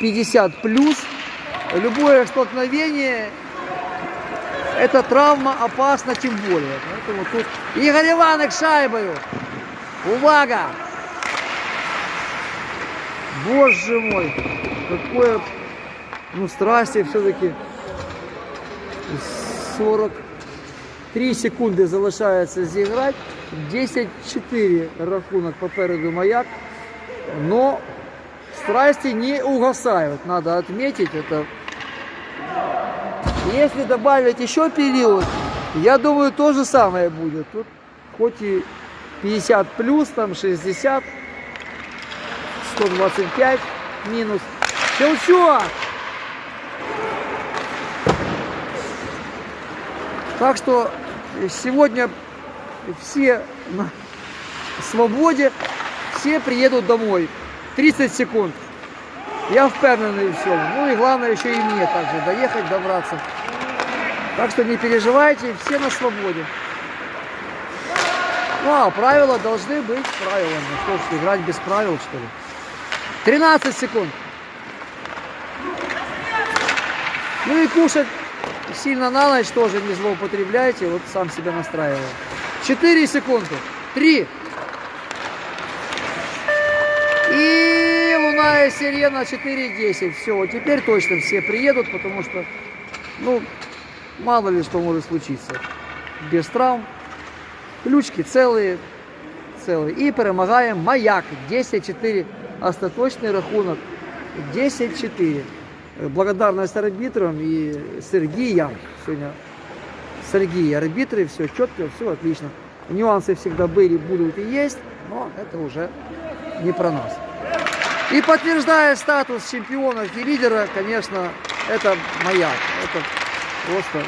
50 плюс. Любое столкновение это травма опасна тем более. Поэтому тут Игорь Иванович шайбою. Увага! Боже мой, какое ну страсти все-таки 43 секунди залишається зіграти. 10-4 рахунок попереду маяк. Но страсти не угасают, надо отметить это. Если добавить еще период, я думаю, то же самое будет. Тут хоть и 50 плюс, там 60, 125 минус. Щелчок! Так что сегодня все на свободе, все приедут домой. 30 секунд. Я впевнений в всем. Ну и главное еще и мне также доехать, добраться. Так что не переживайте, все на свободе. Ну а правила должны быть правилами. Что ж, играть без правил, что ли? 13 секунд. Ну и кушать сильно на ночь тоже не злоупотребляйте. Вот сам себя настраиваю. 4 секунды. 3. Сирена 4.10. Все, теперь точно все приедут, потому что, ну, мало ли что может случиться. Без травм. Ключки целые. Целые. І перемагає маяк 10-4. Остаточний рахунок 10-4. Благодарность арбитрам и Сергея. Сегодня Сергей арбитры, все четко, все отлично. Нюансы всегда были, будут и есть, но это уже не про нас. И подтверждая статус чемпионов и лидера, конечно, это маяк. Это просто